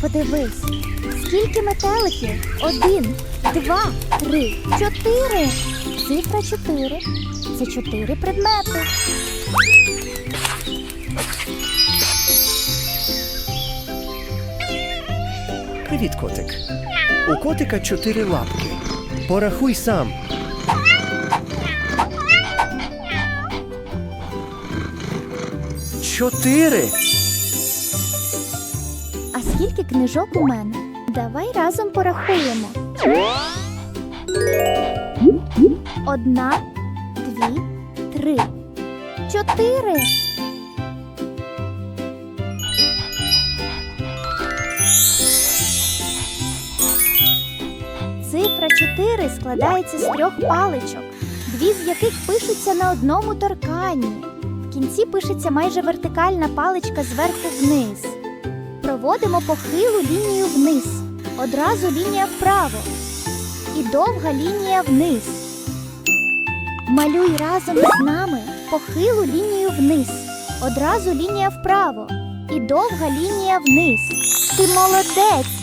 Подивись, скільки метеликів? Один, два, три, чотири. Цифра чотири. Це чотири предмети. Привіт, котик. У котика чотири лапки. Порахуй сам. Чотири. А скільки книжок у мене? Давай разом порахуємо. Одна, дві, три, чотири. Цифра 4 складається з трьох паличок, дві з яких пишуться на одному торканні. В кінці пишеться майже вертикальна паличка зверху вниз. Проводимо похилу лінію вниз, одразу лінія вправо і довга лінія вниз. Малюй разом з нами похилу лінію вниз, одразу лінія вправо і довга лінія вниз. Ти молодець!